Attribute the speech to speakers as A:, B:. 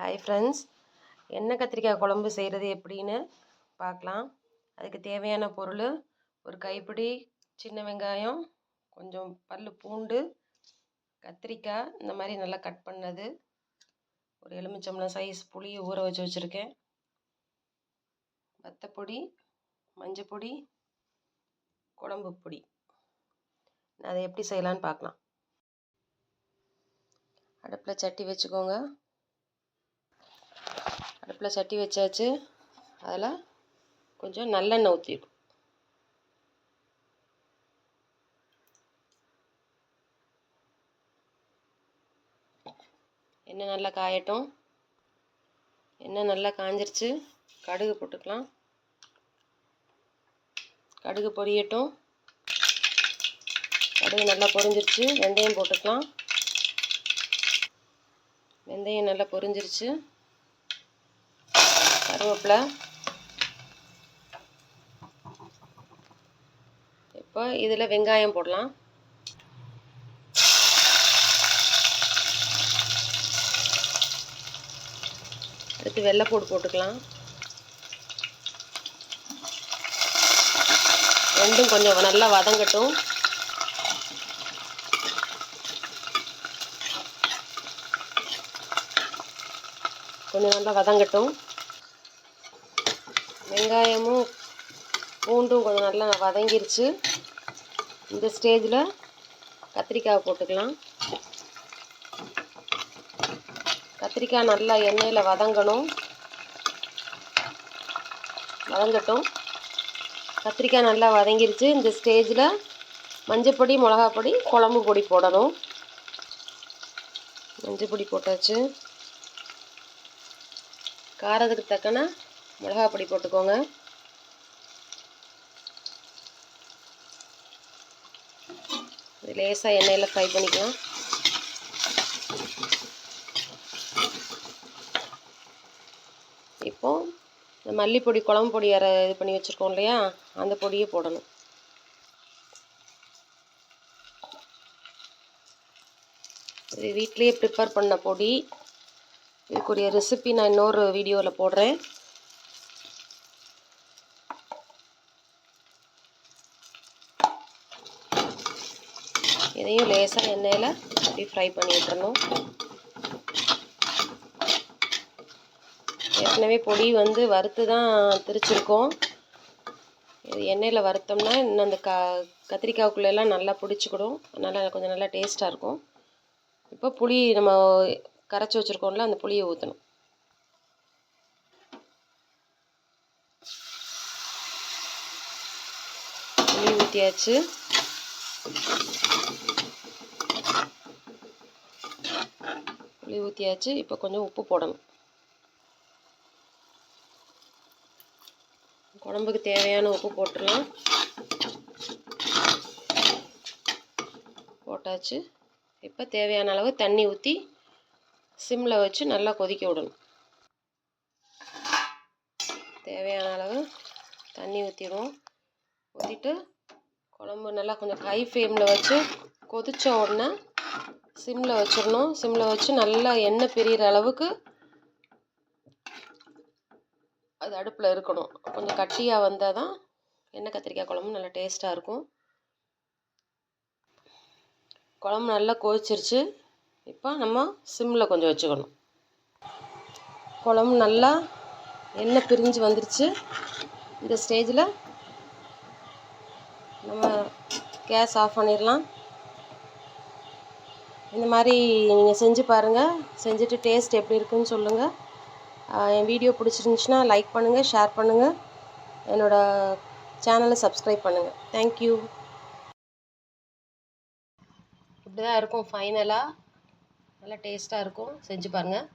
A: Hi friends எண்ணெய் கத்திரிக்காய் குழம்பு செய்கிறது எப்படின்னு பார்க்கலாம். அதுக்கு தேவையான பொருள் ஒரு கைப்பிடி சின்ன வெங்காயம் கொஞ்சம் பல் பூண்டு கத்திரிக்காய் இந்த மாதிரி நல்லா கட் பண்ணது. ஒரு எலுமிச்சம்பளம் சைஸ் புளி ஊற வச்சு வச்சுருக்கேன். வத்தப்பொடி மஞ்சப்பொடி குழம்பு பொடி அதை எப்படி செய்யலான்னு பார்க்கலாம். அடுப்பில் சட்டி வச்சுக்கோங்க. அடுப்பில் சட்டி வச்சாச்சு. அதில் கொஞ்சம் நல்லெண்ணெய் ஊற்றிருக்கும் எண்ணெய் நல்லா காயட்டும். எண்ணெய் நல்லா காஞ்சிருச்சு. கடுகு போட்டுக்கலாம். கடுகு பொரியட்டும். கடுகு நல்லா பொரிஞ்சிருச்சு. வெந்தயம் போட்டுக்கலாம். வெந்தயம் நல்லா பொரிஞ்சிருச்சு. கருவேப்பிலை. இப்போ இதில் வெங்காயம் போடலாம். அடுத்து வெள்ளைப்பூடு போட்டுக்கலாம். ரெண்டும் கொஞ்சம் நல்லா வதங்கட்டும். கொஞ்சம் நல்லா வதங்கட்டும். வெங்காயமும் பூண்டும் கொஞ்சம் நல்லா வதங்கிருச்சு. இந்த ஸ்டேஜில் கத்திரிக்காய் போட்டுக்கலாம். கத்திரிக்காய் நல்லா எண்ணெயில் வதங்கணும். வதங்கட்டும். கத்திரிக்காய் நல்லா வதங்கிருச்சு. இந்த ஸ்டேஜில் மஞ்சப்பொடி மிளகாப்பொடி குழம்பு பொடி போடணும். மஞ்சப்பொடி போட்டாச்சு. காரத்துக்கு தக்கன மிளகாப்பொடி போட்டுக்கோங்க. லேசாக எண்ணெயில் ஃப்ரை பண்ணிக்கலாம். இப்போ இந்த மல்லிப்பொடி குழம்பு பொடி அரை இது பண்ணி வச்சுருக்கோம் இல்லையா? அந்த பொடியை போடணும். இது வீட்லேயே ப்ரிப்பேர் பண்ண பொடி. இதுக்குரிய ரெசிபி நான் இன்னொரு வீடியோவில் போடுறேன். இதையும் லேசாக எண்ணெயில் அப்படி ஃப்ரை பண்ணி விட்டுறணும் ஏற்கனவே பொடி வந்து வறுத்து தான் திரிச்சிருக்கோம். இது எண்ணெயில் வறுத்தோம்னா இன்னும் அந்த க கத்திரிக்காய்க்குள்ளெல்லாம் நல்லா பிடிச்சிக்கிடும். அதனால் கொஞ்சம் நல்லா டேஸ்ட்டாக இருக்கும். இப்போ புளி நம்ம கரைச்சி வச்சுருக்கோம்ல அந்த புளியை ஊற்றணும் புளி ஊற்றியாச்சு புளி ஊற்றியாச்சு இப்போ கொஞ்சம் உப்பு போடணும். குழம்புக்கு தேவையான உப்பு போட்டுடலாம். போட்டாச்சு. இப்போ தேவையான அளவு தண்ணி ஊற்றி சிம்மில் வச்சு நல்லா கொதிக்க விடணும். தேவையான அளவு தண்ணி ஊற்றிடுவோம் ஊற்றிட்டு குழம்பு நல்லா கொஞ்சம் ஹை ஃப்ளேமில் வச்சு கொதித்த உடனே சிம்மில் வச்சிடணும். சிம்மில் வச்சு நல்லா எண்ணெய் பிரிகிற அளவுக்கு அது அடுப்பில் இருக்கணும். கொஞ்சம் கட்டியாக வந்தால் தான் எண்ணெய் கத்திரிக்காய் குழம்பு நல்லா டேஸ்ட்டாக இருக்கும். குழம்பு நல்லா கொதிச்சிருச்சு. இப்போ நம்ம சிம்மில் கொஞ்சம் வச்சுக்கணும். குழம்பு நல்லா எண்ணெய் பிரிஞ்சு வந்துருச்சு. இந்த ஸ்டேஜில் நம்ம கேஸ் ஆஃப் பண்ணிடலாம். இந்த மாதிரி நீங்கள் செஞ்சு பாருங்கள் செஞ்சுட்டு டேஸ்ட் எப்படி இருக்குன்னு சொல்லுங்கள் என் வீடியோ பிடிச்சிருந்துச்சின்னா லைக் பண்ணுங்கள் ஷேர் பண்ணுங்கள் என்னோடய சேனலை சப்ஸ்கிரைப் பண்ணுங்கள் தேங்க்யூ இப்படி தான் இருக்கும் ஃபைனலாக நல்லா டேஸ்ட்டாக இருக்கும். செஞ்சு பாருங்கள்